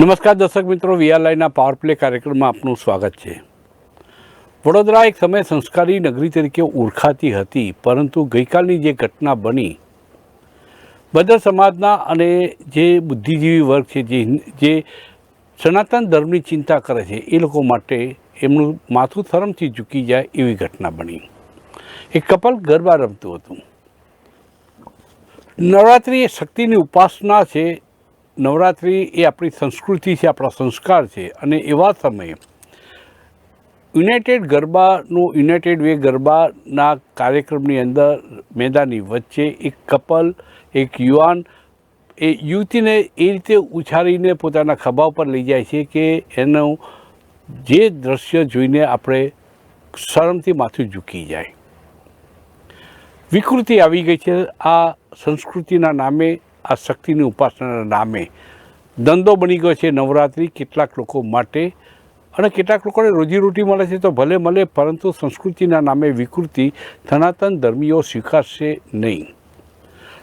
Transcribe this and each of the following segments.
નમસ્કાર દર્શક મિત્રો, વીઆરલાઈના પાવર પ્લે કાર્યક્રમમાં આપનું સ્વાગત છે. વડોદરા એક સમય સંસ્કારી નગરી તરીકે ઓળખાતી હતી, પરંતુ ગઈકાલની જે ઘટના બની બધા સમાજના અને જે બુદ્ધિજીવી વર્ગ છે, જે જે સનાતન ધર્મની ચિંતા કરે છે, એ લોકો માટે એમનું માથું થરમથી ઝૂકી જાય એવી ઘટના બની. એક કપલ ગરબા રમતું હતું. નવરાત્રિ એ શક્તિની ઉપાસના છે નવરાત્રિ એ આપણી સંસ્કૃતિ છે, આપણા સંસ્કાર છે. અને એવા સમયે યુનાઇટેડ ગરબાનું, યુનાઇટેડ વે ગરબાના કાર્યક્રમની અંદર મેદાનની વચ્ચે એક કપલ, એક યુવાન એ યુવતીને એ રીતે ઉછાળીને પોતાના ખભા ઉપર લઈ જાય છે કે એનું જે દ્રશ્ય જોઈને આપણે શરમથી માથું ઝૂકી જાય. વિકૃતિ આવી ગઈ છે. આ સંસ્કૃતિના નામે આ શક્તિની ઉપાસનાના નામે ધંધો બની ગયો છે નવરાત્રિ કેટલાક લોકો માટે. અને કેટલાક લોકોને રોજીરોટી મળે છે તો ભલે મળે, પરંતુ સંસ્કૃતિના નામે વિકૃતિ સનાતન ધર્મીઓ સ્વીકારશે નહીં.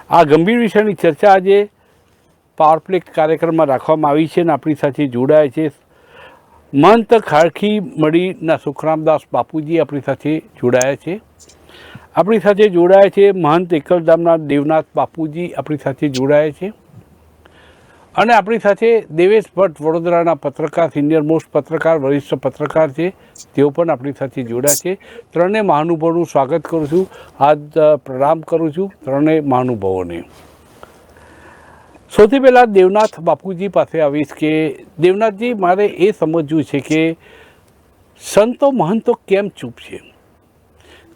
આ ગંભીર વિષયની ચર્ચા આજે પાવર પ્લે કાર્યક્રમમાં રાખવામાં આવી છે અને આપણી સાથે જોડાય છે મહંત ખારખી મળીના સુખરામદાસ બાપુજી આપણી સાથે જોડાયા છે. આપણી સાથે જોડાયા છે મહંત એકલધામના દેવનાથ બાપુજી, આપણી સાથે જોડાયા છે. અને આપણી સાથે દેવેશ ભટ્ટ વડોદરાના પત્રકાર સિનિયર મોસ્ટ પત્રકાર, વરિષ્ઠ પત્રકાર છે. તેઓ પણ આપણી સાથે જોડાયા છે. ત્રણેય મહાનુભાવનું સ્વાગત કરું છું. હાથ પ્રણામ કરું છું ત્રણેય મહાનુભાવોને. સૌથી પહેલાં દેવનાથ બાપુજી પાસે આવીશ કે, દેવનાથજી, મારે એ સમજવું છે કે સંતો મહંતો કેમ ચૂપ છે?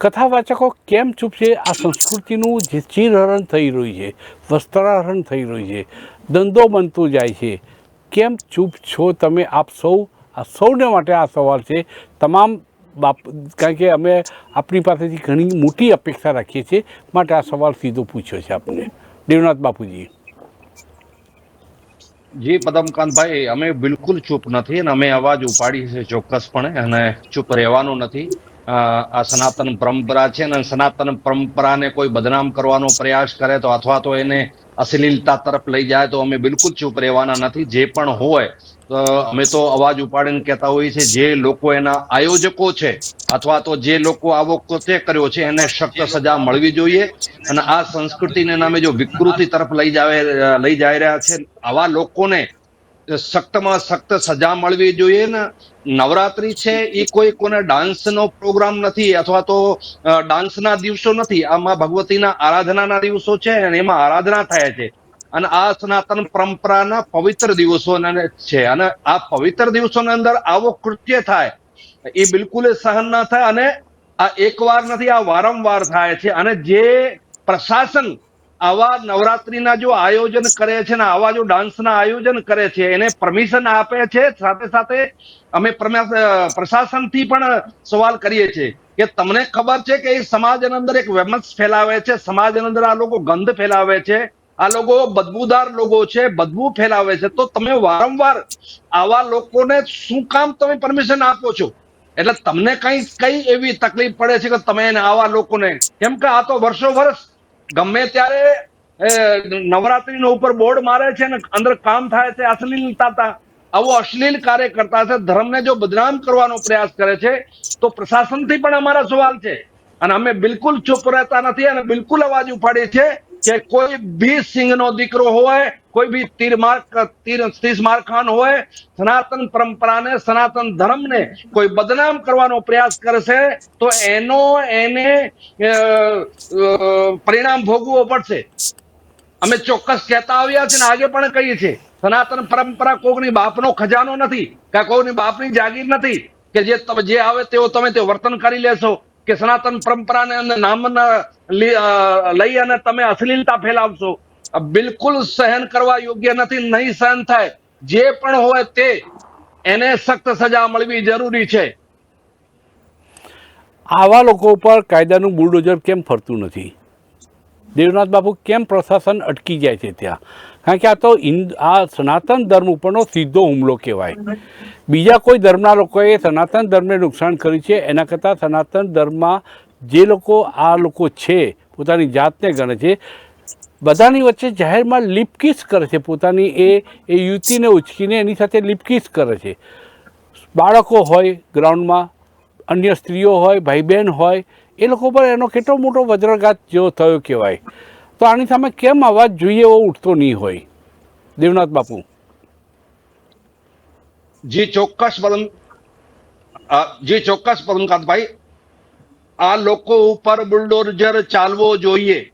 કથાવાચકો કેમ ચૂપ છે? આ સંસ્કૃતિનું જે ચીરહરણ થઈ રહ્યું છે, વસ્ત્રાહરણ થઈ રહ્યું છે, ધંધો બનતો જાય છે, કેમ ચૂપ છો તમે આપ સૌ? આ સૌને માટે આ સવાલ છે. તમામ બાપ, કારણ કે અમે આપણી પાસેથી ઘણી મોટી અપેક્ષા રાખીએ છીએ. માટે આ સવાલ સીધો પૂછ્યો છે આપને. દેવનાથ બાપુજી. જી, પદમકાંતભાઈ, અમે બિલકુલ ચૂપ નથી અને અમે અવાજ ઉપાડી છે ચોક્કસપણે અને ચૂપ રહેવાનું નથી. આ સનાતન પરંપરા છે અને સનાતન પરંપરાને કોઈ બદનામ કરવાનો પ્રયાસ કરે તો અથવા તો એને અશ્લીલતા તરફ લઈ જાય તો અમે બિલકુલ ચૂપ રહેવાના નથી. જે પણ હોય તો અમે તો અવાજ ઉપાડીને કહેતા હોઈએ છીએ જે લોકો એના આયોજકો છે અથવા તો જે લોકો આવો કૃત્ય કર્યો છે એને સખ્ત સજા મળવી જોઈએ અને આ સંસ્કૃતિને નામે જો વિકૃતિ તરફ લઈ જાય લઈ જઈ રહ્યા છે આવા લોકોને સખ્તમાં સખ્ત સજા મળવી જોઈએ ને? નવરાત્રી છે એ કોઈ કોને ડાન્સનો પ્રોગ્રામ નથી અથવા તો ડાન્સના દિવસો નથી. આમાં ભગવતીના આરાધનાના દિવસો છે અને એમાં આરાધના થાય છે. અને આ સનાતન પરંપરાના પવિત્ર દિવસો છે. અને આ પવિત્ર દિવસોની અંદર આવો કૃત્ય થાય. એ બિલકુલ સહન ના થાય અને આ એકવાર નથી, આ વારંવાર થાય છે. અને જે પ્રશાસન આવા નવરાત્રીના જો આયોજન કરે છે ને આવા જો ડાન્સના આયોજન કરે છે, એને પરમિશન આપે છે. સાથે સાથે અમે પ્રશાસનથી પણ સવાલ કરીએ છીએ કે તમને ખબર છે કે એ સમાજની અંદર એક વેમસ ફેલાવે છે? સમાજની અંદર આ લોકો ગંધ ફેલાવે છે? આ લોકો બદબૂદાર લોકો છે, બદબૂ ફેલાવે છે? તો તમે વારંવાર આવા લોકોને શું કામ તમે પરમિશન આપો છો? એટલે તમને કઈ કઈ એવી તકલીફ પડે છે કે તમે આવા લોકોને? કેમ કે આ તો વર્ષો વર્ષ ગમે ત્યારે નવરાત્રીનો ઉપર બોર્ડ મારે છે ને અંદર કામ થાય છે અશ્લીલતા. આવો અશ્લીલ કાર્ય કરતા છે, ધર્મને જો બદનામ કરવાનો પ્રયાસ કરે છે, તો પ્રશાસનથી પણ અમારા સવાલ છે અને અમે બિલકુલ ચૂપ રહેતા નથી અને બિલકુલ અવાજ ઉપાડીએ છે કે કોઈ બી સિંહનો દીકરો હોય, કોઈ બી તીર માર તીર તીસ મારખાન હોય, સનાતન પરંપરાને, સનાતન ધર્મને કોઈ બદનામ કરવાનો પ્રયાસ કરશે, તો એનો એને પરિણામ ભોગવવો પડશે. અમે ચોક્કસ કહેતા આવ્યા છે ને આગે પણ કહીએ છીએ, સનાતન પરંપરા કોકની બાપનો ખજાનો નથી, કે કોકની બાપની જાગીર નથી, કે જે જે આવે તેઓ તમે તે વર્તન કરી લેશો. કે સનાતન પરંપરાને નામના લઈ અને તમે અશ્લીલતા ફેલાવશો. બિલકુલ સહન કરવા યોગ્ય નથી, નહીં સહન થાય. જે પણ હોય તે એને સખ્ત સજા મળવી જરૂરી છે. આવા લોકો ઉપર કાયદાનું બુલડોઝર કેમ ફરતું નથી? દેવનાથ બાપુ કેમ પ્રશાસન અટકી જાય છે ત્યાં? કારણ કે આ તો આ સનાતન ધર્મ ઉપરનો સીધો હુમલો કહેવાય. બીજા કોઈ ધર્મના લોકોએ સનાતન ધર્મને નુકસાન કર્યું છે, એના કરતાં સનાતન ધર્મમાં જે લોકો, આ લોકો છે, પોતાની જાતને ગણે છે, બધાની વચ્ચે જાહેરમાં લિપકીસ કરે છે. પોતાની એ એ યુવતીને ઉચકીને એની સાથે લિપકીસ કરે છે. બાળકો હોય ગ્રાઉન્ડમાં, અન્ય સ્ત્રીઓ હોય ભાઈ બહેન હોય એ લોકો પર એનો કેટલો મોટો વજ્રઘાત જેવો થયો કહેવાય. તો આની સામે કેમ અવાજ જોઈએ એવો ઉઠતો નહીં હોય? દેવનાથ બાપુ. જી, ચોક્કસ પરમ જે, ચોક્કસ પરમકાંતભાઈ આ લોકો ઉપર બુલડોઝર ચાલવો જોઈએ.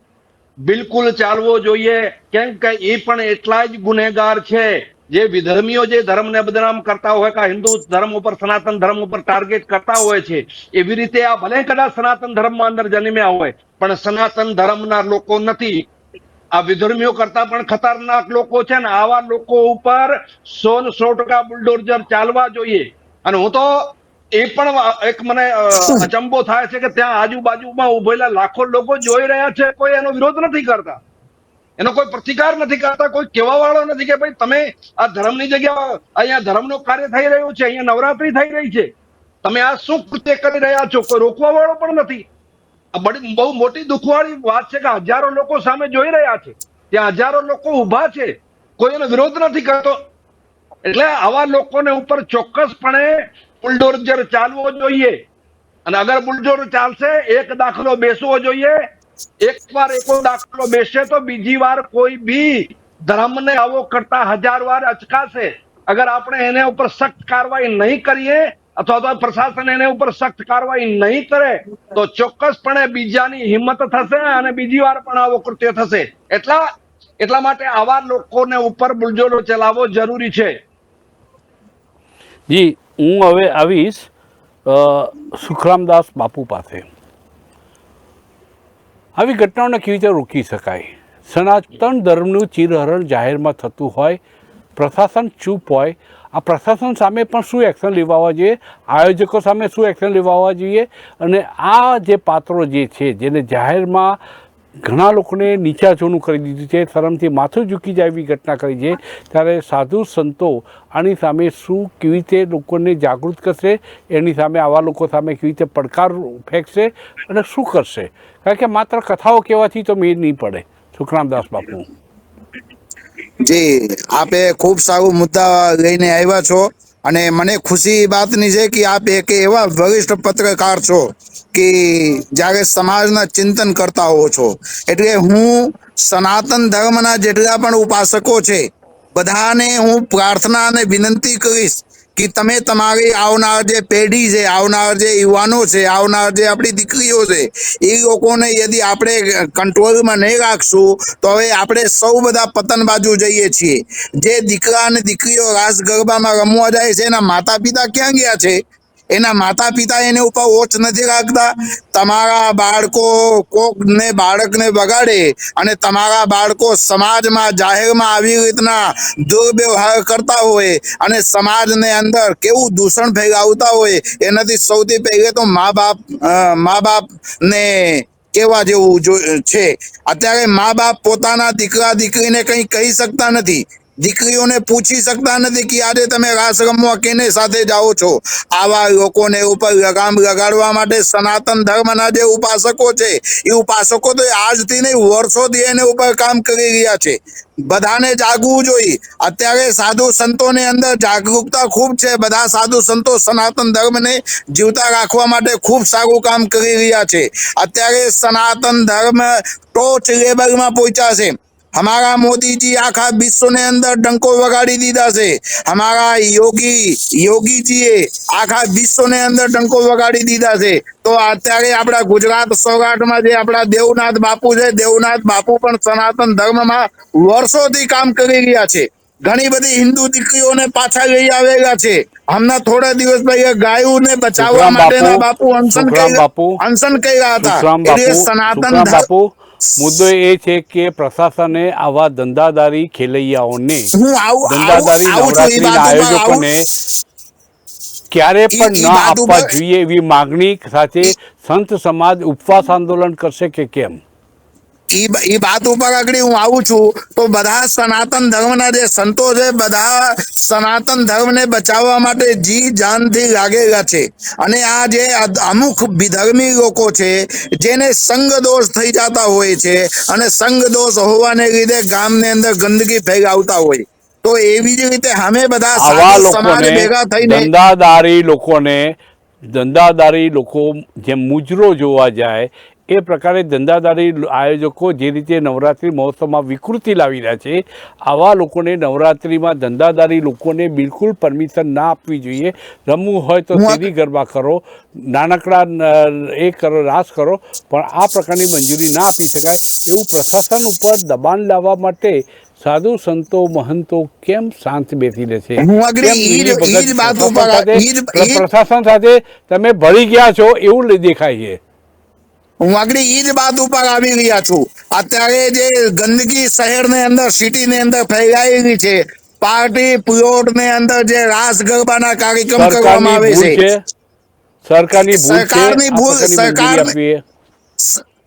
બિલકુલ ચાલવો જોઈએ. કેમ કે એ પણ એટલા જ ગુનેગાર છે. જે વિધર્મીઓ જે ધર્મને બદનામ કરતા હોય કે હિન્દુ ધર્મ ઉપર સનાતન ધર્મ ઉપર ટાર્ગેટ કરતા હોય છે એવી રીતે આ ભલે કદાચ સનાતન ધર્મમાં અંદર જન્મ્યા હોય પણ સનાતન ધર્મના લોકો નથી. આ વિધર્મીઓ કરતા પણ ખતરનાક લોકો છે ને આવા લોકો ઉપર સો ને સો ટકા બુલડોઝર ચાલવા જોઈએ. અને હું તો એ પણ એક મને અચંબો થાય છે કે ત્યાં આજુબાજુમાં ઉભેલા લાખો લોકો જોઈ રહ્યા છે કોઈ એનો વિરોધ નથી કરતા. એનો કોઈ પ્રતિકાર નથી કરતા, કોઈ કહેવા વાળો નથી કે ભાઈ તમે આ ધર્મની જગ્યા, અહીંયા ધર્મનું કાર્ય થઈ રહ્યું છે, અહીંયા નવરાત્રી થઈ રહી છે. તમે આ શું કૃત્ય કરી રહ્યા છો? કોઈ રોકવા વાળો પણ નથી. આ બડી બહુ મોટી દુખવાળી વાત છે કે હજારો લોકો સામે જોઈ રહ્યા છે. ત્યાં હજારો લોકો ઊભા છે. કોઈ એનો વિરોધ નથી કરતો. એટલે આવા લોકોને ઉપર ચોક્કસપણે બુલડોઝર ચાલવો જોઈએ. અને અગર બુલડોઝર ચાલશે, એક દાખલો બેસવો જોઈએ. એક વાર એકો દાખલો બેસે તો બીજી વાર કોઈ બી ધર્મને આવો કરતા હજાર વાર અચકાશે. અગર આપણે એને ઉપર સખ્ત કાર્યવાહી નહીં કરીએ, અથવા તો પ્રશાસન એને ઉપર સખ્ત કાર્યવાહી નહીં કરે, તો ચોક્કસપણે બીજાની હિંમત થશે અને બીજી વાર પણ આવો કૃત્ય થશે. એટલા એટલા માટે આવા લોકોને ઉપર બુલજોલો ચલાવવો જરૂરી છે. જી, હું હવે આવીશ સુખરામદાસ બાપુ પાસે. આવી ઘટનાઓને કેવી રીતે રોકી શકાય? સનાતન ધર્મનું ચિરહરણ જાહેરમાં થતું હોય, પ્રશાસન ચૂપ હોય, આ પ્રશાસન સામે પણ શું એક્શન લેવાવા જોઈએ? આયોજકો સામે શું એક્શન લેવાવા જોઈએ? અને આ જે પાત્રો જે છે, જેને જાહેરમાં ઘણા લોકોને નીચા જોનું કરી દીધું છે શરમથી માથું ઝૂકી જાય એવી ઘટના કરી છે. ત્યારે સાધુ સંતો આની સામે શું કેવી રીતે લોકોને જાગૃત કરશે, એની સામે આવા લોકો સામે કેવી રીતે પડકાર ફેંકશે અને શું કરશે? કારણ કે માત્ર કથાઓ કહેવાથી તો મેળ નહીં પડે. સુખરામદાસ બાપુ. જી, આપે ખૂબ સારું મુદ્દા લઈને આવ્યા છો. અને મને ખુશી વાતની છે કે આપ એક એવા વરિષ્ઠ પત્રકાર છો કે જ્યારે સમાજના ચિંતન કરતા હો છો. એટલે હું સનાતન ધર્મના જેટલા પણ ઉપાસકો છે, બધાને હું પ્રાર્થના અને વિનંતી કરીશ કે તમે તમારી આવનાર જે પેઢી છે, આવનાર જે યુવાનો છે, આવનાર જે આપણી દીકરીઓ છે, એ લોકોને યદી આપણે કંટ્રોલમાં નહીં રાખશું, તો હવે આપણે સૌ બધા પતન બાજુ જઈએ છીએ. જે દીકરા અને દીકરીઓ રાસ ગરબામાં રમવા જાય છે, એના માતા પિતા ક્યાં ગયા છે? એના માતા પિતા એની ઉપર ઓછ નથી રાખતા. તમારા બાળકો કોકને, બાળકને બગાડે અને તમારા બાળકો સમાજમાં, જાહેરમાં આવી રીતના દુર્વ્યવહાર કરતા હોય અને સમાજને અંદર કેવું દૂષણ ફેલાવતા હોય એનાથી સૌથી પહેલે તો મા બાપ મા બાપ ને કેવા જેવું જો, છે. અત્યારે મા બાપ પોતાના દીકરા દીકરીને કંઈ કહી શકતા નથી. દીકરીઓને પૂછી શકતા નથી કે આજે તમે રાસ રમવા કેને સાથે જાઓ છો? આવા લોકોને ઉપર લગામ લગાડવા માટે સનાતન ધર્મના જે ઉપાસકો છે, એ ઉપાસકો તો આજથી નહીં, વર્ષોથી એને ઉપર કામ કરી રહ્યા છે. બધાને જાગવું જોઈએ. અત્યારે સાધુ સંતોની અંદર જાગૃતતા ખૂબ છે. બધા સાધુ સંતો સનાતન ધર્મને જીવતા રાખવા માટે ખૂબ સારું કામ કરી રહ્યા છે. અત્યારે સનાતન ધર્મ ટોચ લેવલમાં પહોંચ્યા છે. हमारा मोदी जी आखा विश्व ने अंदर डंको वगाड़ी दीदा છે हमारा યોગી યોગી જીએ આખા વિશ્વને અંદર ડંકો વગાડી દીધા છે તો અત્યારે આપણા ગુજરાત સૌરાષ્ટ્રમાં જે આપણા દેવનાથ બાપુ છે દેવનાથ બાપુ પણ સનાતન ધર્મમાં વર્ષોથી કામ કરી રહ્યા છે ઘણી બધી હિન્દુ દીકરીઓને પાછા લઈ આવેલા છે હમણાં થોડા દિવસ પહેલા ગાયોને બચાવવા સુખરામ માટેના બાપુ, બાપુ અનશન સુખરામ કર્યા બાપુ, અનશન કર્યા હતા સુખરામ એટલે બાપુ સનાતન સુખરામ ધર્મ બાપુ મુદ્દો એ છે કે પ્રશાસને આવા ધંધાદારી ખેલૈયાઓને ધંધાદારી નવરાત્રીના આયોજકોને ક્યારે પણ ન આપવા જોઈએ એવી માગણી સાથે સંત સમાજ ઉપવાસ આંદોલન કરશે કે કેમ? ઈ વાત ઉપર આગળ હું આવું છું તો બધા સનાતન ધર્મના જે સંતો છે બધા સનાતન ધર્મને બચાવવા માટે જી જાનથી લાગેલા છે. અને આ જે અમુક વિધર્મી લોકો છે જેને સંઘ દોષ થઈ જતા હોય છે અને સંઘ દોષ હોવાને લીધે ગામની અંદર ગંદકી ફેલાવતા હોય. તો એવી જ રીતે અમે બધા સમાજ ભેગા થઈને ધંધાદારી લોકોને ધંધાદારી લોકો જેમ મુજરો જોવા જાય એ પ્રકારે ધંધાદારી આયોજકો જે રીતે નવરાત્રિ મહોત્સવમાં વિકૃતિ લાવી રહ્યા છે આવા લોકોને નવરાત્રિમાં ધંધાદારી લોકોને બિલકુલ પરમિશન ના આપવી જોઈએ. રમવું હોય તો હું ગરબા કરો નાનકડા એ કરો રાસ કરો પણ આ પ્રકારની મંજૂરી ના આપી શકાય એવું પ્રશાસન ઉપર દબાણ લાવવા માટે સાધુ સંતો મહંતો કેમ શાંત બેસી રહે છે? પ્રશાસન સાથે- તમે ભળી ગયા છો એવું દેખાય છે. હું આગળ ઈ જ બાદ ઉપર આવી રહ્યા છું. અત્યારે જે ગંદકી શહેરની અંદર સિટીની અંદર ફેલાયેલી છે. પાર્ટી પ્લોટની અંદર જે રાસ ગરબાના કાર્યક્રમ કરવામાં આવે છે. સરકારની ભૂલ સરકાર સરકારની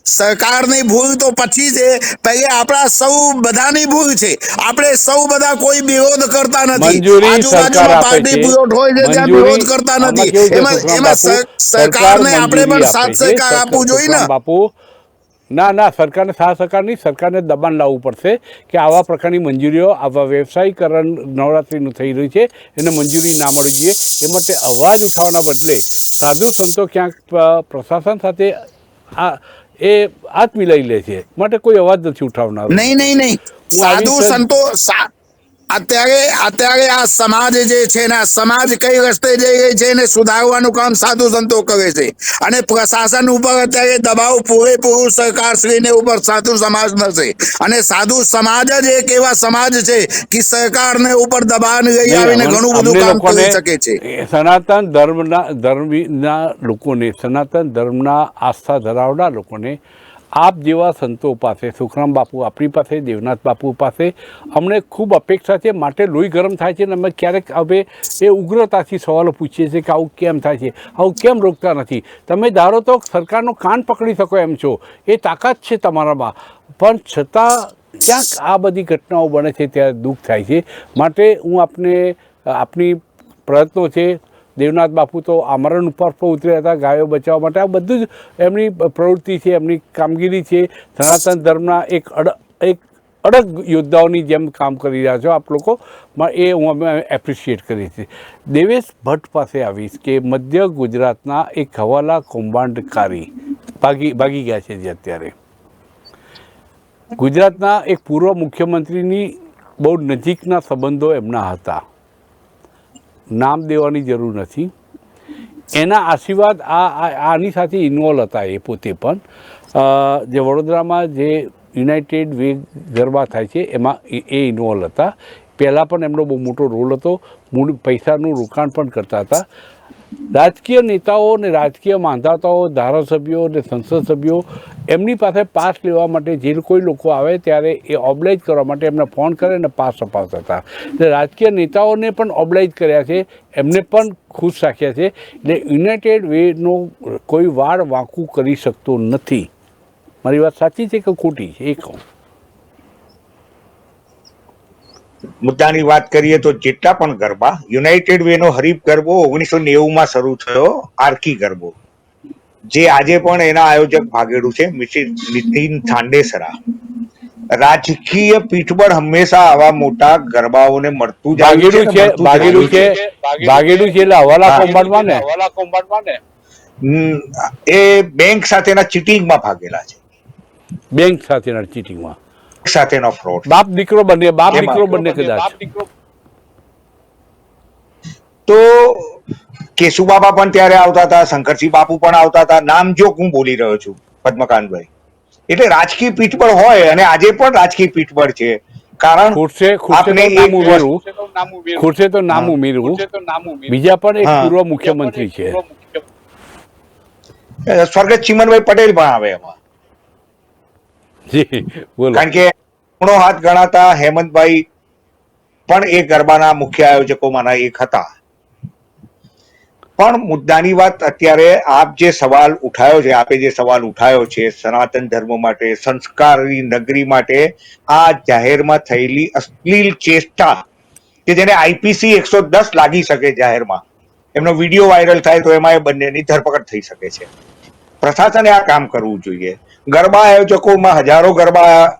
સરકારની ભૂલ તો પછી છે. પહેલે આપણા સૌ બધાની ભૂલ છે. આપણે સૌ બધા કોઈ વિરોધ કરતા નથી. આજુબાજુમાં પાર્ટી પ્લોટ હોય છે ત્યાં વિરોધ કરતા નથી. એમાં એમાં સરકારને આપણે પણ સાથ સહકાર આપવું જોઈએ ને. બાપુ? ના ના સરકારને સાથ સહકાર નહીં સરકારને દબાણ લાવવું પડશે કે આવા પ્રકારની મંજૂરીઓ આવા વ્યવસાયીકરણ નવરાત્રિનું થઈ રહ્યું છે એને મંજૂરી ના મળવી જોઈએ. એ માટે અવાજ ઉઠાવવાના બદલે સાધુ સંતો ક્યાંક પ્રશાસન સાથે આ એ આત્મી લઈ લે છે. માટે કોઈ અવાજ નથી ઉઠાવનાર. નહીં નહીં નહીં. સાધુ સંતો અત્યારે અત્યારે આ સમાજ જે છે ને સમાજ કઈ રસ્તે જઈ રહી છે એને સુધારવાનું કામ સાધુ સંતો કરે છે. અને પ્રશાસન ઉપર અત્યારે દબાવ પૂરેપૂરું સરકાર શ્રીને ઉપર સાધુ સમાજ છે અને સાધુ સમાજ જ એક એવા સમાજ છે કે સરકારને ઉપર દબાણ લઈ આવીને ઘણું બધું કામ કરી શકે છે. સનાતન ધર્મના ધર્મના લોકોને સનાતન ધર્મના આસ્થા ધરાવનાર લોકોને આપ જેવા સંતો પાસે, સુખરામ બાપુ આપણી પાસે, દેવનાથ બાપુ પાસે, અમને ખૂબ અપેક્ષા છે, માટે લોહી ગરમ થાય છે અને અમે ક્યારેક હવે એ ઉગ્રતાથી સવાલો પૂછીએ છીએ કે આવું કેમ થાય છે, આવું કેમ રોકતા નથી. તમે ધારો તો સરકારનો કાન પકડી શકો એમ છો, એ તાકાત છે તમારામાં. પણ છતાં ક્યાંક આ બધી ઘટનાઓ બને છે, ત્યારે દુઃખ થાય છે. માટે હું આપને, આપની પ્રયત્નો છે દેવનાથ બાપુ તો આમરણ ઉપર પણ ઉતર્યા હતા, ગાયો બચાવવા માટે. આ બધું જ એમની પ્રવૃત્તિ છે, એમની કામગીરી છે. સનાતન ધર્મના એક અડ, એક અડગ યોદ્ધાઓની જેમ કામ કરી રહ્યા છો આપ લોકો એ હું અમે એપ્રિશિએટ કરીએ છીએ. દેવેશ ભટ્ટ પાસે આવીશ કે મધ્ય ગુજરાતના એક હવાલા કૌભાંડકારી ભાગી ભાગી ગયા છે જે અત્યારે. ગુજરાતના એક પૂર્વ મુખ્યમંત્રીની બહુ નજીકના સંબંધો એમના હતા. નામ દેવાની જરૂર નથી. એના આશીર્વાદ આ આની સાથે ઇન્વોલ્વ હતા એ પોતે પણ. જે વડોદરામાં જે યુનાઇટેડ વે ગરબા થાય છે, એમાં એ ઇન્વોલ્વ હતા. પહેલાં પણ એમનો બહુ મોટો રોલ હતો. મૂળ પૈસાનું રોકાણ પણ કરતા હતા. રાજકીય નેતાઓ અને રાજકીય માંધાતાઓ, ધારાસભ્યો ને સંસદ સભ્યો એમની પાસે પાસ લેવા માટે જે કોઈ લોકો આવે ત્યારે એ ઓબ્લાઇજ કરવા માટે એમને ફોન કરે અને પાસ અપાવતા હતા. એટલે રાજકીય નેતાઓને પણ ઓબ્લાઇજ કર્યા છે, એમને પણ ખુશ રાખ્યા છે. એટલે યુનાઇટેડ વેનો કોઈ વાળ વાંકું કરી શકતો નથી. મારી વાત સાચી છે કે ખોટી છે? એ કહું. મુદ્દાની વાત કરીએ તો જેટલા પણ ગરબા યુનાઇટેડ વે નો હરીફ ગરબો ઓગણીસો નેવું માં શરૂ થયો આરકી ગરબો. જે આજે પણ એના આયોજક ભાગેડું છે મિસિસ નીતિન થાંડેસરા. રાજકીય પીઠબળ હંમેશા આવા મોટા ગરબાઓને મળતું ભાગેડું છે ને ભાગેડું છે ભાગેડું છે એટલે હવાલા હા. કૌભાંડમાં ને? એ બેંક સાથેના ચીટિંગમાં ભાગેલા છે. બેંક સાથેના ચીટિંગમાં. સાથેનો ફ્રોડ બાપ દીકરો બંને બાપ દીકરો બંને કદાચ. તો કેશુબાબા પણ ત્યારે આવતા હતા શંકરસિંહ બાપુ પણ આવતા હતા. નામ જો હું બોલી રહ્યો છું પદ્મકાંતભાઈ. એટલે રાજકીય પીઠબળ હોય અને આજે પણ રાજકીય પીઠબળ છે. કારણ ખુરશે ખુરશે તો નામ ઉમેરવું ખુરશે તો નામ. ઉમેરવું બીજા પણ એક પૂર્વ મુખ્યમંત્રી છે. સ્વર્ગત ચિમનભાઈ પટેલ પણ આવે એમાં. કારણ કે ખૂણો હાથ ગણાતા હેમંતભાઈ પણ એ ગરબાના મુખ્ય આયોજકોમાંના એક હતા. પણ મુદ્દાની વાત અત્યારે આપ જે સવાલ ઉઠાયો છે, આપે જે સવાલ ઉઠાયો છે, સનાતન ધર્મ માટે, સંસ્કારની નગરી માટે, આ જાહેરમાં થયેલી અશ્લીલ ચેષ્ટા કે જેને આઈપીસી એકસો દસ લાગી શકે જાહેરમાં, એમનો વીડિયો વાયરલ થાય તો એમાં એ બંનેની ધરપકડ થઈ શકે છે. પ્રશાસને આ કામ કરવું જોઈએ. ગરબા આયોજકોમાં હજારો ગરબા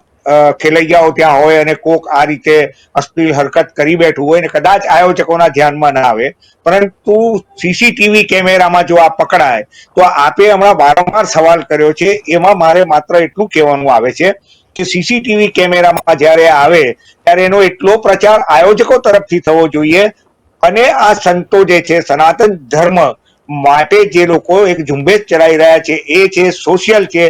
ખેલૈયાઓ ત્યાં હોય અને કોક આ રીતે અશ્લીલ હરકત કરી બેઠું હોય ને કદાચ આયોજકોના ધ્યાનમાં ના આવે. પરંતુ સીસીટીવી કેમેરામાં જો આ પકડાય, તો આપે હમણાં વારંવાર સવાલ કર્યો છે. એમાં મારે માત્ર એટલું કહેવાનું આવે છે કે સીસીટીવી કેમેરામાં જ્યારે આવે, ત્યારે એનો એટલો પ્રચાર આયોજકો તરફથી થવો જોઈએ. અને આ સંતો જે છે, સનાતન ધર્મ માટે જે લોકો એક ઝુંબેશ ચલાવી રહ્યા છે, એ છે સોશિયલ છે.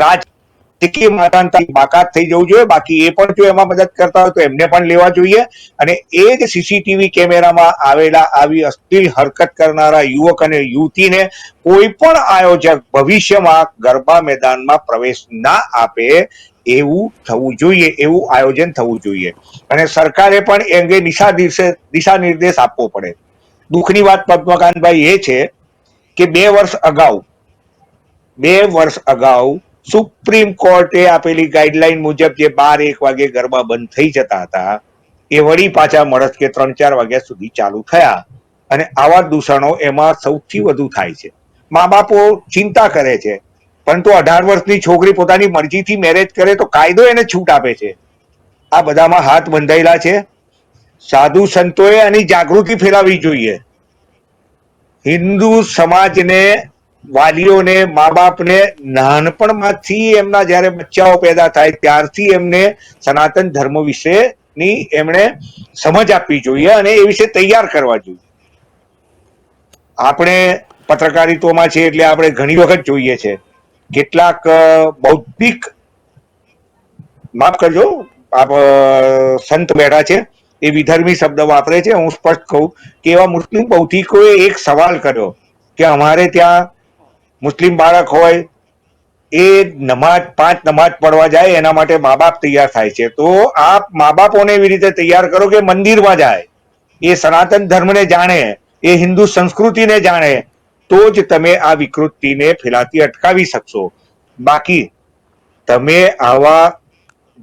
રાજકીય માતાંતરી બાકાત થઈ જવું જોઈએ. બાકી એ પણ જો એમાં મદદ કરતા હોય તો એમને પણ લેવા જોઈએ. અને એ જ સીસીટીવી કેમેરામાં આવેલા આવી અસ્થિર હરકત કરનારા યુવક અને યુવતીને કોઈ પણ આયોજક ભવિષ્યમાં ગરબા મેદાનમાં પ્રવેશ ના આપે એવું થવું જોઈએ, એવું આયોજન થવું જોઈએ. અને સરકારે પણ અંગે દિશા દિશા નિર્દેશ આપવો પડે. દુઃખની વાત પદ્મકાંતભાઈ એ છે કે બે વર્ષ અગાઉ, બે વર્ષ અગાઉ સુપ્રીમ કોર્ટે આપેલી ગાઈડલાઈન મુજબ જે બાર એક વાગે ગરબા બંધ થઈ જતા હતા, એ વળી પાછા મળસ કે ત્રણ ચાર વાગ્યા સુધી ચાલુ થયા. અને આવા દૂષણો એમાં સૌથી વધુ થાય છે. મા બાપો ચિંતા કરે છે. પરંતુ અઢાર વર્ષની છોકરી પોતાની મરજીથી મેરેજ કરે તો કાયદો એને છૂટ આપે છે. આ બધામાં હાથ બંધાયેલા છે. સાધુ સંતોએ આની જાગૃતિ ફેલાવવી જોઈએ. હિન્દુ સમાજને, વાલીઓને મા બાપને નાનપણમાંથી એમના જ્યારે બચ્ચાઓ પેદા થાય ત્યારથી એમને સનાતન ધર્મ વિશેની એમણે સમજ આપવી જોઈએ અને એ વિશે તૈયાર કરવા જોઈએ. આપણે પત્રકારિત્વમાં છે એટલે આપણે ઘણી વખત જોઈએ છે. કેટલાક બૌદ્ધિક, માફ કરજો, આપ સંત બેઠા છે. એ વિધર્મી શબ્દ વાપરે છે. હું સ્પષ્ટ કહું કે એવા મુસ્લિમ બૌદ્ધિકોએ એક સવાલ કર્યો કે અમારે ત્યાં મુસ્લિમ બાળક હોય, એ નમાજ, પાંચ નમાજ પડવા જાય, એના માટે મા બાપ તૈયાર થાય છે. તો આપ મા બાપોને એવી રીતે તૈયાર કરો કે મંદિરમાં જાય. એ સનાતન ધર્મને જાણે, એ હિન્દુ સંસ્કૃતિને જાણે, તો જ તમે આ વિકૃતિને ફેલાતી અટકાવી શકશો. બાકી, તમે આવા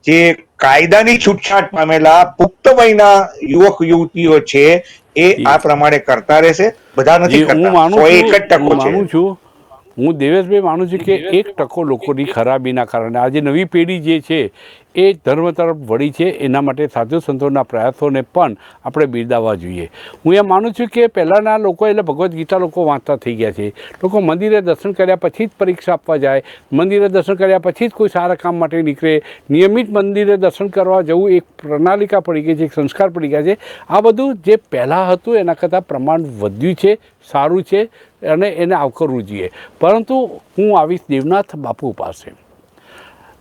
જે કાયદાની છૂટછાટ પામેલા પુખ્ત વયના યુવક યુવતીઓ છે એ આ પ્રમાણે કરતા રહેશે. બધા નથી હું કરતા. માનું એક જ ટકો છે. માનું છું. હું દેવેશભાઈ માનું છું કે એક ટકો લોકોની ખરાબીના કારણે આજે નવી પેઢી જે છે એ ધર્મ તરફ વળી છે, એના માટે સાધુ સંતોના પ્રયાસોને પણ આપણે બિરદાવવા જોઈએ. હું એમ માનું છું કે પહેલાંના લોકો એટલે ભગવદ્ ગીતા લોકો વાંચતા થઈ ગયા છે. લોકો મંદિરે દર્શન કર્યા પછી જ પરીક્ષા આપવા જાય, મંદિરે દર્શન કર્યા પછી જ કોઈ સારા કામ માટે નીકળે. નિયમિત મંદિરે દર્શન કરવા જવું એક પ્રણાલિકા પડી ગઈ છે, એક સંસ્કાર પડી ગયા છે. આ બધું જે પહેલાં હતું એના કરતાં પ્રમાણ વધ્યું છે, સારું છે અને એને આવકારવું જોઈએ. પરંતુ હું આવીશ દેવનાથ બાપુ પાસે.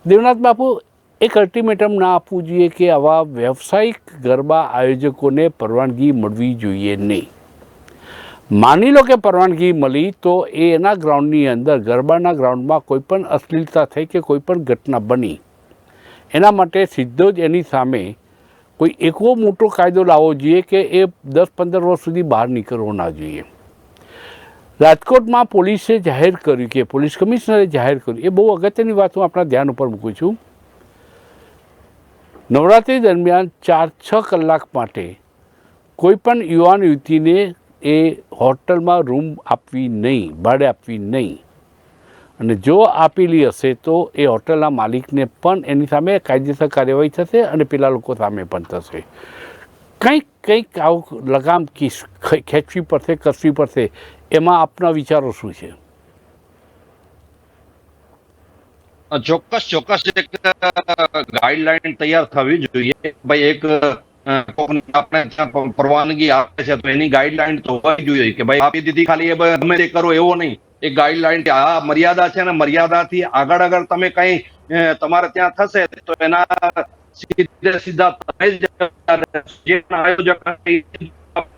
દેવનાથ બાપુ એક અલ્ટિમેટમ ના આપવું જોઈએ કે આવા વ્યવસાયિક ગરબા આયોજકોને પરવાનગી મળવી જોઈએ નહીં. માની લો કે પરવાનગી મળી તો એ એના ગ્રાઉન્ડની અંદર, ગરબાના ગ્રાઉન્ડમાં કોઈ પણ અશ્લીલતા થઈ કે કોઈ પણ ઘટના બની, એના માટે સીધો જ એની સામે કોઈ એવો મોટો કાયદો લાવવો જોઈએ કે એ દસ પંદર વર્ષ સુધી બહાર નીકળવો ના જોઈએ. રાજકોટમાં પોલીસે જાહેર કર્યું કે, પોલીસ કમિશનરે જાહેર કર્યું, એ બહુ અગત્યની વાત હું આપણા ધ્યાન ઉપર મૂકું છું. નવરાત્રિ દરમિયાન ચાર છ કલાક માટે કોઈપણ યુવાન યુવતીને એ હોટલમાં રૂમ આપવી નહીં, ભાડે આપવી નહીં. અને જો આપેલી હશે તો એ હોટલના માલિકને પણ એની સામે કાયદેસર કાર્યવાહી થશે અને પેલા લોકો સામે પણ થશે. કંઈક કંઈક આવું લગામ ખેંચવી પડશે કસવી પડશે, એમાં આપના વિચારો શું છે? ચોક્કસ ચોક્કસ એક ગાઈડલાઈન તૈયાર થવી જોઈએ. ભાઈ, એક આપણે પરવાનગી આપે છે, તો એની ગાઈડલાઈન તો હોવી જોઈએ કે ભાઈ આપી દીધી ખાલી એ તમે તે કરો એવો નહીં. એક ગાઈડલાઈન આ મર્યાદા છે અને મર્યાદાથી આગળ આગળ તમે કઈ તમારે ત્યાં થશે, તો એના સીધે સીધા તમે જ આયોજક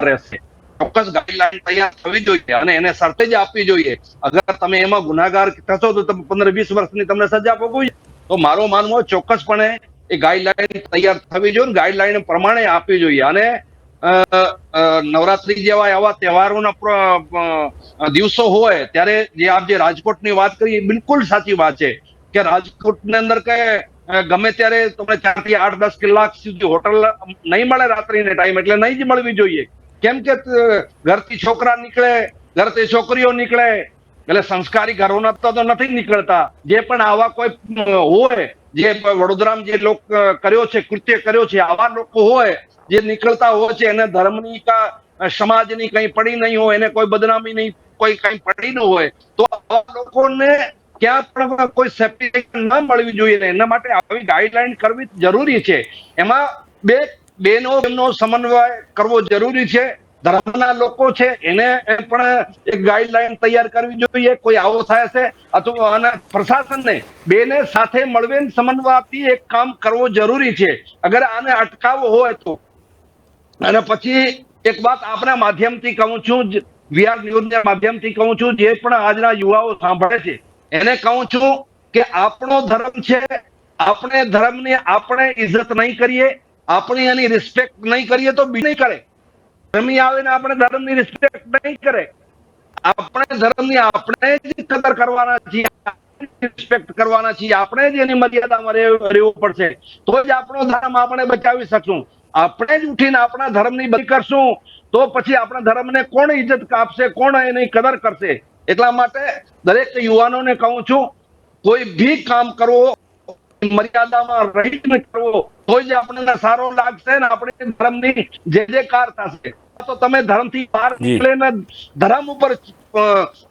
રહેશે. ચોક્કસ ગાઈડલાઈન તૈયાર થવી જોઈએ અને એને શરતે આપવી જોઈએ. અગર તમે એમાં ગુનાગાર થશો તો તમે પંદર વીસ વર્ષની તમને સજા ભોગવી તો મારો માનવો ચોક્કસપણે એ ગાઈડલાઈન તૈયાર થવી જોઈએ ગાઈડલાઈન પ્રમાણે આપવી જોઈએ. અને નવરાત્રી જેવા એવા તહેવારોના દિવસો હોય ત્યારે જે આપ જે રાજકોટની વાત કરી એ બિલકુલ સાચી વાત છે કે રાજકોટની અંદર કે ગમે ત્યારે તમને ચારથી આઠ દસ કલાક સુધી હોટલ નહીં મળે રાત્રિને ટાઈમ એટલે નહીં જ મળવી જોઈએ. કેમ કે ઘરથી છોકરા નીકળે, ઘરથી છોકરીઓ નીકળે, એટલે સંસ્કારી ઘરોના તો નથી નીકળતા. જે પણ આવા કોઈ હોય, જે વડોદરામાં જે લોક કર્યો છે, કૃત્ય કર્યો છે, આવા લોકો હોય, જે નીકળતા હોય છે, એને ધર્મની કા સમાજની કઈ પડી નહીં હોય, એને કોઈ બદનામી નહીં, કોઈ કઈ પડી ન હોય, તો આવા લોકોને ક્યાં પણ કોઈ સેફ્ટી ન મળવી જોઈએ એના માટે આવી ગાઈડલાઈન કરવી જરૂરી છે. એમાં બે બેનો એમનો સમન્વય કરવો જરૂરી છે. ધર્મના લોકો છે, એને પણ એક ગાઈડલાઈન તૈયાર કરવી જોઈએ. કોઈ આવો થાય છે અથવા અને પ્રશાસનને બેને સાથે મળવીને આપી એક કામ કરવો જરૂરી છે. અગર આને અટકાવવો હોય તો. અને પછી એક વાત આપના માધ્યમથી કહું છું વીઆર ન્યૂઝના માધ્યમથી કહું છું, જે પણ આજના યુવાઓ સાંભળે છે, એને કહું છું કે આપણો ધર્મ છે, આપણે ધર્મની આપણે ઇજ્જત નહીં કરીએ આપણે એની રિસ્પેક્ટ નહીં કરીએ તો બી નહીં કરે. ધર્મી આવીને આપણે ધર્મની રિસ્પેક્ટ નહીં કરે. આપણે ધર્મની, આપણે જ કદર કરવાના છીએ રિસ્પેક્ટ કરવાના છીએ, આપણે જ એની મર્યાદામાં રહેવું પડશે. તો જ આપણો ધર્મ આપણે બચાવી શકશું. આપણે જ ઉઠીને આપણા ધર્મની બધી કરશું, તો પછી આપણા ધર્મને કોણ ઇજ્જત કાપશે, કોણ એની કદર કરશે? એટલા માટે દરેક યુવાનોને કહું છું, કોઈ ભી કામ કરવો મર્યાદામાં રહીને કરવો તો જ આપણને સારો લાગશે ને આપણે ધર્મની જે જે કાર થશે તો તમે ધર્મથી બહાર નીકળીને ધર્મ ઉપર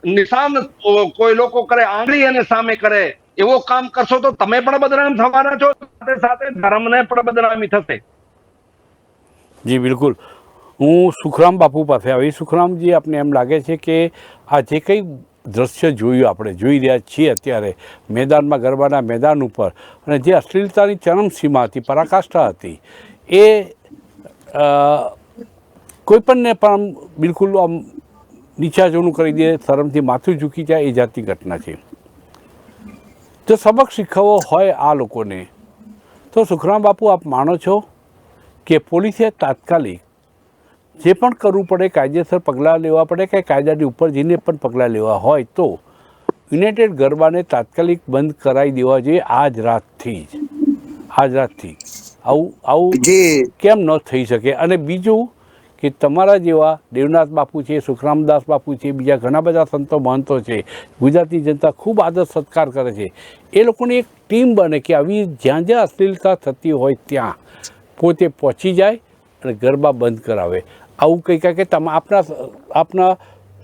નિશાન કોઈ લોકો કરે આંગળી અને સામે કરે એવો કામ કરશો તો તમે પણ બદનામ થવાના છો સાથે સાથે ધર્મને પણ બદનામી થશે. જી બિલકુલ. હું સુખરામ બાપુ પાસે આવી સુખરામજી આપને એમ લાગે છે કે આ જે કંઈ દ્રશ્ય જોયું, આપણે જોઈ રહ્યા છીએ અત્યારે મેદાનમાં, ગરબાના મેદાન ઉપર. અને જે અશ્લીલતાની ચરમસીમા હતી, પરાકાષ્ઠા હતી, એ કોઈપણને પણ આમ બિલકુલ આમ નીચા જોનું કરી દે, શરમથી માથું ઝૂકી જાય, એ જાતની ઘટના છે. જો સબક શીખવવો હોય આ લોકોને, તો સુખરામ બાપુ, આપ માનો છો કે પોલીસે તાત્કાલિક જે પણ કરવું પડે કાયદેસર પગલાં લેવા પડે કે કાયદાની ઉપર જઈને પણ પગલાં લેવા હોય તો યુનાઇટેડ ગરબાને તાત્કાલિક બંધ કરાવી દેવા જોઈએ આજ રાતથી જ. આજ રાતથી. આવું આવું કેમ ન થઈ શકે? અને બીજું કે તમારા જેવા દેવનાથ બાપુ છે સુખરામદાસ બાપુ છે બીજા ઘણા બધા સંતો મહંતો છે ગુજરાતી જનતા ખૂબ આદર સત્કાર કરે છે એ લોકોની એક ટીમ બને કે આવી જ્યાં જ્યાં અશ્લીલતા થતી હોય ત્યાં પોતે પહોંચી જાય અને ગરબા બંધ કરાવે. આવું કંઈ કાંઈ કે તમે આપણા આપના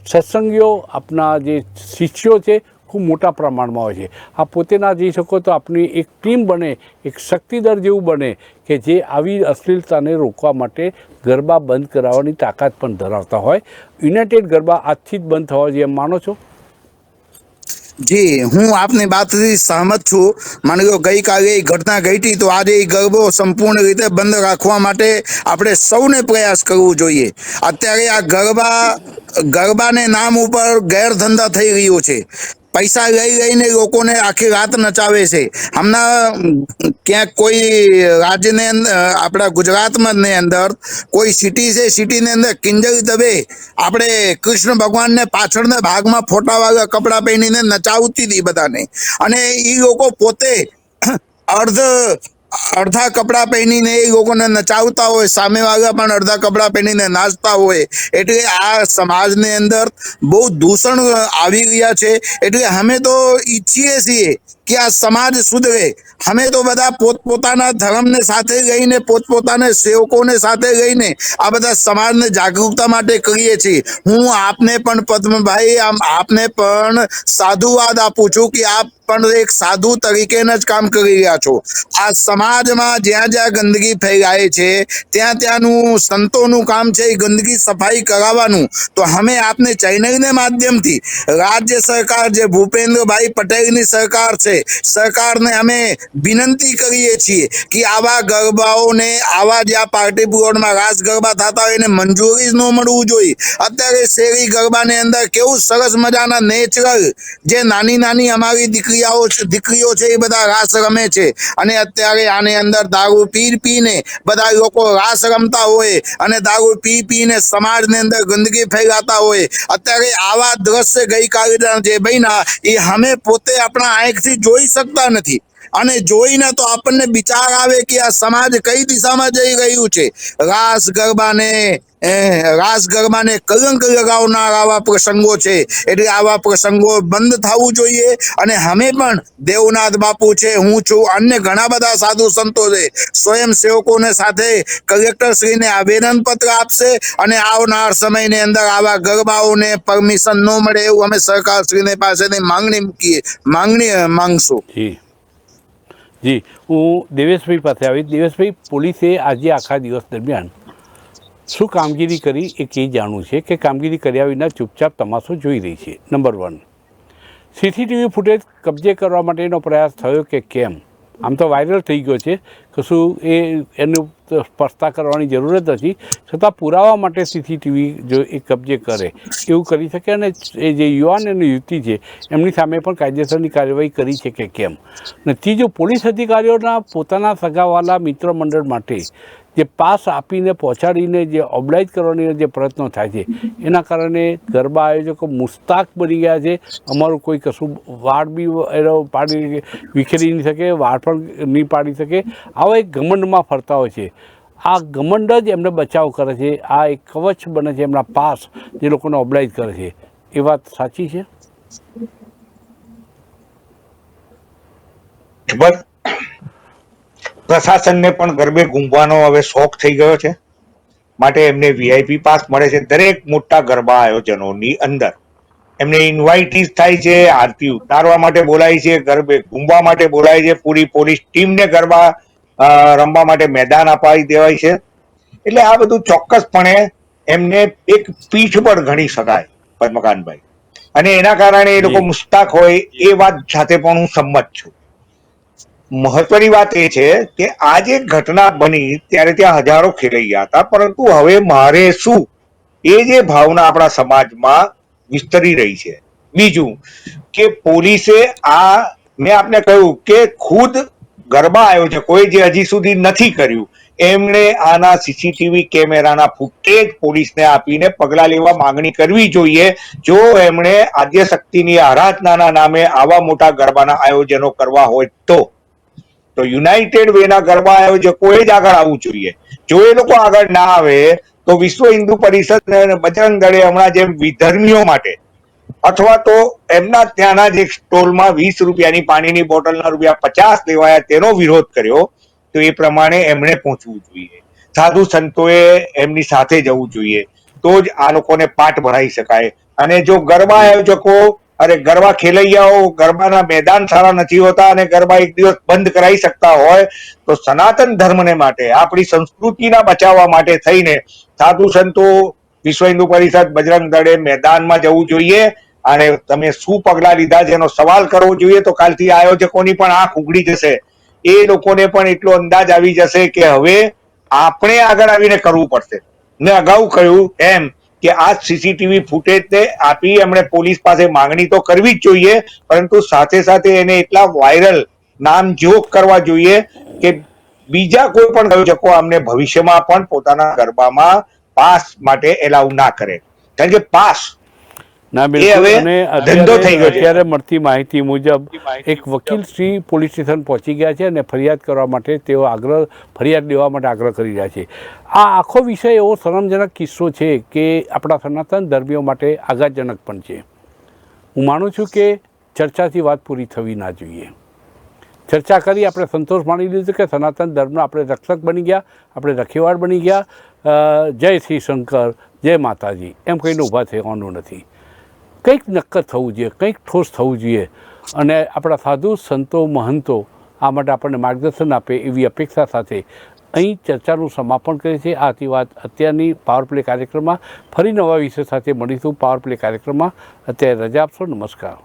સત્સંગીઓ, આપના જે શિષ્યો છે, ખૂબ મોટા પ્રમાણમાં હોય છે. આ પોતે ના જઈ શકો તો આપની એક ટીમ બને, એક શક્તિદર જેવું બને કે જે આવી અશ્લીલતાને રોકવા માટે ગરબા બંધ કરાવવાની તાકાત પણ ધરાવતા હોય. યુનાઇટેડ ગરબા આજથી જ બંધ થવા જોઈએ માનો છો? જી, હું આપની બાતથી સહમત છું. માની લો ગઈકાલે એ ઘટના ઘટી તો આજે એ ગરબો સંપૂર્ણ રીતે બંધ રાખવા માટે આપણે સૌને પ્રયાસ કરવો જોઈએ. અત્યારે આ ગરબા, ગરબાને નામ ઉપર ગેરધંધા થઈ રહ્યો છે. પૈસા લઈ લઈને લોકોને આખી રાત નચાવે છે. હમણાં ક્યાંક કોઈ રાજ્યને આપણા ગુજરાતમાં અંદર કોઈ સિટી છે સિટીની અંદર કિંજલ દવે, આપણે કૃષ્ણ ભગવાનને પાછળના ભાગમાં ફોટા વાળા કપડાં પહેરીને નચાવતી હતી બધાને. અને એ લોકો પોતે અર્ધ અડધા કપડાં પહેરીને એ લોકોને નચાવતા હોય સામેવાળા પણ અડધા કપડાં પહેરીને નાચતા હોય. એટલે આ સમાજની અંદર બહુ દૂષણ આવી રહ્યા છે. એટલે અમે તો ઈચ્છીએ છીએ કે આ સમાજ સુધરે. અમે તો બધા પોતપોતાના ધર્મને સાથે લઈને પોતપોતાના સેવકોને સાથે લઈને આ બધા સમાજને જાગૃતતા માટે કરીએ છીએ. હું આપને પણ પદ્મભાઈ, આમ આપને પણ સાધુવાદ આપું છું કે આપ પણ એક સાધુ તરીકેના જ કામ કરી રહ્યા છો. આ સમાજમાં જ્યાં જ્યાં ગંદકી ફેલાય છે, ત્યાં ત્યાંનું સંતોનું કામ છે એ ગંદકી સફાઈ કરાવવાનું. તો અમે આપને ચેનલને માધ્યમથી રાજ્ય સરકાર જે ભૂપેન્દ્રભાઈ પટેલની સરકાર છે, સરકારને અમે વિનંતી કરીએ છીએ કે આવા ગરબાઓને, આવા જ્યાં પાર્ટી પ્લોટમાં રાસ ગરબા થતા હોય એને મંજૂરી જ ન મળવું જોઈએ. અત્યારે શેરી ગરબાની અંદર કેવું સરસ મજાના નેચરલ જે નાની નાની અમારી દીકરીઓ દીકરીઓ છે, એ બધા રાસ રમે છે. અને અત્યારે આની અંદર દારૂ પી પીને બધા લોકો રાસ રમતા હોય અને દારૂ પી પીને સમાજની અંદર ગંદકી ફેલાતા હોય. અત્યારે આવા દ્રશ્ય ગઈકાલે જે બન્યા, એ અમે પોતે આપણા આંખથી જોઈ શકતા નથી. અને જોઈને તો આપણને વિચાર આવે કે આ સમાજ કઈ દિશામાં જઈ રહ્યું છે. રાસ ગરબાને રાસ ગરબાને કલંક લગાવનાર આવા પ્રસંગો છે. એટલે આવા પ્રસંગો બંધ થવું જોઈએ અને અમે પણ દેવનાથ બાપુ છે, હું છું, અન્ય ઘણા બધા સાધુ સંતો છે. સ્વયંસેવકોને સાથે કલેક્ટર શ્રીને આવેદન પત્ર આપશે અને આવનાર સમયની અંદર આવા ગરબાઓને પરમિશન ન મળે એવું અમે સરકાર શ્રીને પાસેથી માંગણી મૂકીએ, માંગણી, માંગશું. જી, હું દેવેશભાઈ પાસે આવી દેવેશભાઈ, પોલીસે આજે આખા દિવસ દરમિયાન શું કામગીરી કરી એ કે જાણવું છે કે કામગીરી કર્યા વિના ચૂપચાપ તમાશો જોઈ રહી છે? Number one. સીસીટીવી ફૂટેજ કબજે કરવા માટેનો પ્રયાસ થયો કે કેમ? આમ તો વાયરલ થઈ ગયો છે. કશું એ, એનું સ્પષ્ટતા કરવાની જરૂરત નથી. છતાં પુરાવા માટે સીસીટીવી જો એ કબજે કરે, એવું કરી શકે અને એ જે યુવાન અને યુવતી છે, એમની સામે પણ કાયદેસરની કાર્યવાહી કરી છે કે કેમ? ને ત્રીજું, પોલીસ અધિકારીઓના પોતાના સગાવાલા મિત્ર મંડળ માટે જે પાસ આપીને પહોંચાડીને જે ઓબ્લાઇજ કરવાની જે પ્રયત્નો થાય છે, એના કારણે ગરબા આયોજકો મુસ્તાક બની ગયા છે. અમારું કોઈ કશું વાળ બી એનો પાડી વિખેરી નહીં શકે, વાળ પણ નહીં પાડી શકે. આવા એક ઘમંડમાં ફરતા હોય છે. આ ઘમંડ જ એમને બચાવ કરે છે. આ એક કવચ બને છે એમના પાસ જે લોકોને ઓબ્લાઇજ કરે છે. એ વાત સાચી છે? બસ પ્રશાસનને પણ ગરબે ઘૂમવાનો હવે શોખ થઈ ગયો છે. માટે એમને વીઆઈપી પાસ મળે છે દરેક મોટા ગરબા આયોજનોની અંદર. એમને ઇન્વાઇટીસ થાય છે આરતી ઉતારવા માટે બોલાય છે ગરબે ઘૂમવા માટે બોલાય છે પૂરી પોલીસ ટીમને ગરબા રમવા માટે મેદાન અપાવી દેવાય છે. એટલે આ બધું ચોક્કસપણે એમને એક પીઠ પર ગણી શકાય પદ્મકાંતભાઈ. અને એના કારણે એ લોકો મુસ્તાક હોય એ વાત સાથે પણ હું સંમત છું. મહત્વની વાત એ છે કે આ જે ઘટના બની ત્યારે ત્યાં હજારો ખેલૈયા હતા, પરંતુ હવે મારે શું? એ જે ભાવના આપણા સમાજમાં વિસ્તરી રહી છે. બીજું કે પોલીસે આ, મેં આપને કહ્યું કે ખુદ ગરબા આયોજકોએ જે હજી સુધી નથી કર્યું, એમણે આના સીસીટીવી કેમેરાના ફૂટેજ પોલીસને આપીને પગલા લેવા માંગણી કરવી જોઈએ. જો એમણે આદ્ય શક્તિની આરાધનાના નામે આવા મોટા ગરબાના આયોજનો કરવા હોય તો. તો યુનાઇટેડ વેના ગરબા આયોજકોએ જ આગળ આવવું જોઈએ. જો એ લોકો આગળ ના આવે, તો વિશ્વ હિન્દુ પરિષદ બજરંગ દળે હમણાં જેમ વિધર્મીઓ માટે, અથવા તો એમના ત્યાંના જે સ્ટોલમાં વીસ રૂપિયાની પાણીની બોટલના રૂપિયા પચાસ લેવાયા તેનો વિરોધ કર્યો, તો એ પ્રમાણે એમણે પહોંચવું જોઈએ. સાધુ સંતોએ એમની સાથે જવું જોઈએ. તો જ આ લોકોને પાઠ ભરાઈ શકાય. અને જો ગરબા આયોજકો અરે ગરબા ખેલૈયાઓ, ગરબાના મેદાન સારા નથી હોતા અને ગરબા એક દિવસ બંધ કરાવી શકતા હોય, તો સનાતન ધર્મને માટે, આપણી સંસ્કૃતિના બચાવવા માટે થઈને સાધુ સંતો, વિશ્વ હિન્દુ પરિષદ, બજરંગ દળે મેદાનમાં જવું જોઈએ અને તમે શું પગલા લીધા એનો સવાલ કરવો જોઈએ, તો કાલથી આયોજકોની પણ આંખ ઉઘડી જશે. એ લોકોને પણ એટલો અંદાજ આવી જશે કે હવે આપણે આગળ આવીને કરવું પડશે. મેં અગાઉ કહ્યું એમ કે આ સીસીટીવી ફૂટેજને આપી એમણે પોલીસ પાસે માંગણી તો કરવી જ જોઈએ, પરંતુ સાથે સાથે એને એટલા વાયરલ નામ જોગ કરવા જોઈએ કે બીજા કોઈ પણ આયોજકો અમને ભવિષ્યમાં પણ પોતાના ગરબામાં પાસ માટે એલાઉ ના કરે. કારણ કે પાસ ના બિલકુલ. અને ધંધો થઈ અત્યારે ગયો અત્યારે મળતી માહિતી મુજબ એક વકીલ શ્રી પોલીસ સ્ટેશન પહોંચી ગયા છે અને ફરિયાદ કરવા માટે તેઓ આગ્રહ ફરિયાદ લેવા માટે આગ્રહ કરી રહ્યા છે. આ આખો વિષય એવો શરમજનક કિસ્સો છે કે આપણા સનાતન ધર્મીઓ માટે આઘાતજનક પણ છે. હું માનું છું કે ચર્ચાથી વાત પૂરી થવી ના જોઈએ. ચર્ચા કરી આપણે સંતોષ માની લીધું કે સનાતન ધર્મના આપણે રક્ષક બની ગયા આપણે રખેવાળ બની ગયા. જય શ્રી શંકર જય માતાજી. એમ કહીને ઊભા થવાનું નથી. કંઈક નક્કર થવું જોઈએ, કંઈક ઠોસ થવું જોઈએ. અને આપણા સાધુ, સંતો, મહંતો આ માટે આપણને માર્ગદર્શન આપે એવી અપેક્ષા સાથે અહીં ચર્ચાનું સમાપન કરીએ છે આથી વાત અત્યારની પાવર પ્લે કાર્યક્રમમાં. ફરી નવા વિષય સાથે મળીશું પાવર પ્લે કાર્યક્રમમાં. અત્યારે રજા આપશો. નમસ્કાર.